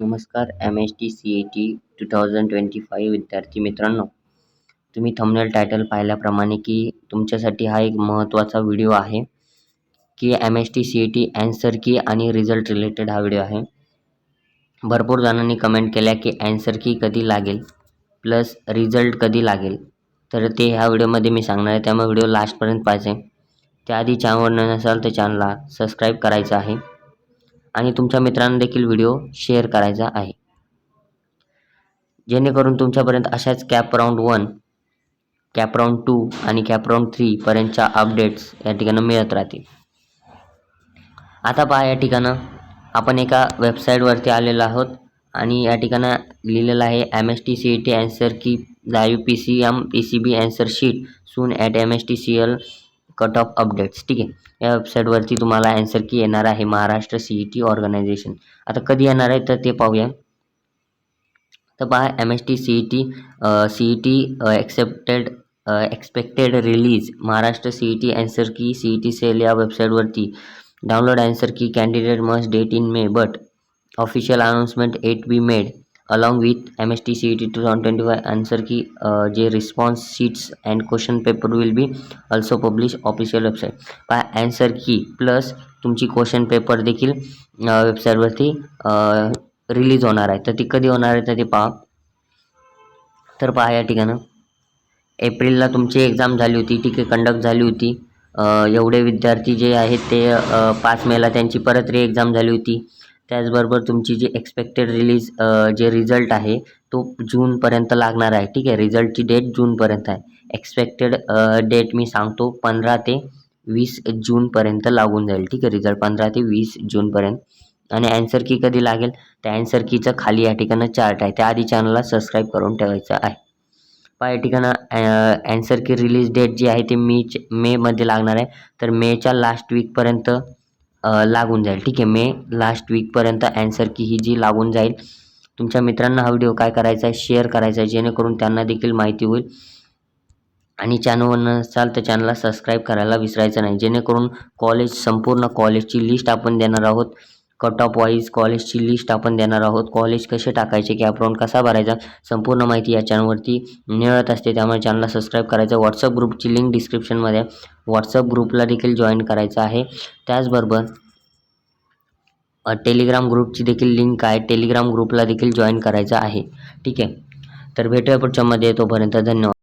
नमस्कार M H T C E T two thousand twenty five विद्यार्थी मित्रांनो. तुम्ही थंबनेल टायटल पाहिल्याप्रमाणे की तुमच्यासाठी हा एक महत्त्वाचा व्हिडिओ आहे की M H T C E T answer key आणि रिझल्ट रिलेटेड हा व्हिडिओ आहे. भरपूर जणांनी कमेंट केल्या की अँसर की कधी लागेल प्लस रिझल्ट कधी लागेल. तर ते ह्या व्हिडिओमध्ये मी सांगणार आहे त्यामुळे व्हिडिओ लास्टपर्यंत पाहिजे त्याआधी चॅनलवर नसाल तर चॅनलला सबस्क्राईब करायचं आहे. आणि तुमच्या मित्रांना देखील व्हिडिओ शेअर करायचा आहे. जेणेकरून तुमच्यापर्यंत अशाच CAP round one CAP round two आणि कॅप राऊंड थ्रीपर्यंतच्या अपडेट्स या ठिकाणी मिळत राहतील. आता पहा या ठिकाणं. आपण एका वेबसाईटवरती आलेलो आहोत आणि या ठिकाणं लिहिलेलं आहे M S T C E T answer key live P C M P C B answer sheet soon at M S T C L cut off updates ठीक आहे? या वेबसाईटवरती तुम्हाला ॲन्सर की येणार आहे Maharashtra C E T organisation आता कधी येणार आहे तर ते पाहूया. तर पहा M S T C E T C E T excepted expected release Maharashtra C E T answer key C E T cell या वेबसाईटवरती download answer key candidate must date in May but official announcement at be made along with M S T C E T two thousand twenty five answer key J response sheets and question paper will be also publish official website पहा answer key plus तुमची question paper देखील uh, वेबसाईटवरती release uh, होणार आहे. तर ती कधी होणार आहे तर ते पहा. तर पहा या ठिकाणं. एप्रिलला तुमची एक्झाम झाली होती ठीक आहे कंडक्ट झाली होती. Uh, एवढे विद्यार्थी जे आहेत ते पाच मेला त्यांची परत री एक्झाम झाली होती. त्याचबरोबर तुमची जी एक्सपेक्टेड रिलीज जे रिझल्ट आहे तो जूनपर्यंत लागणार आहे. ठीक आहे? रिझल्टची डेट जूनपर्यंत आहे. एक्सपेक्टेड डेट मी सांगतो पंधरा ते वीस जूनपर्यंत लागून जाईल. ठीक आहे? रिझल्ट पंधरा ते वीस जूनपर्यंत आणि अँसर की कधी लागेल? त्या अँसर कीचं खाली या ठिकाणं चार्ट आहे. त्याआधी चॅनलला सबस्क्राईब करून ठेवायचं आहे. पहा या ठिकाणं अँसर की रिलीज डेट जी आहे ती मे मेमध्ये लागणार आहे. तर मेच्या लास्ट वीकपर्यंत लागून जाईल. ठीक आहे मे लास्ट वीकपर्यंत ॲन्सर की ही जी लागून जाईल. तुमच्या मित्रांना हा व्हिडिओ काय करायचा आहे शेअर करायचा आहे जेणेकरून त्यांना देखील माहिती होईल. आणि चॅनलवर नसाल तर चॅनलला सबस्क्राईब करायला विसरायचं नाही. जेणेकरून कॉलेज संपूर्ण कॉलेजची लिस्ट आपण देणार आहोत. कट ऑफ वाईज कॉलेजची लिस्ट आपण देणार आहोत. कॉलेज कसे टाकायचे की राऊंड कसा भरायचा संपूर्ण माहिती या चॅनलवरती मिळत असते. त्यामुळे चॅनलला सबस्क्राईब करायचं. व्हॉट्सअप ग्रुपची लिंक डिस्क्रिप्शनमध्ये व्हॉट्सअप ग्रुपला देखील जॉईन करायचं आहे. त्याचबरोबर टेलिग्राम ग्रुपची देखील लिंक आहे. टेलिग्राम ग्रुपला देखील जॉईन करायचं आहे. ठीक आहे. तर भेटूया पुढच्यामध्ये तोपर्यंत धन्यवाद.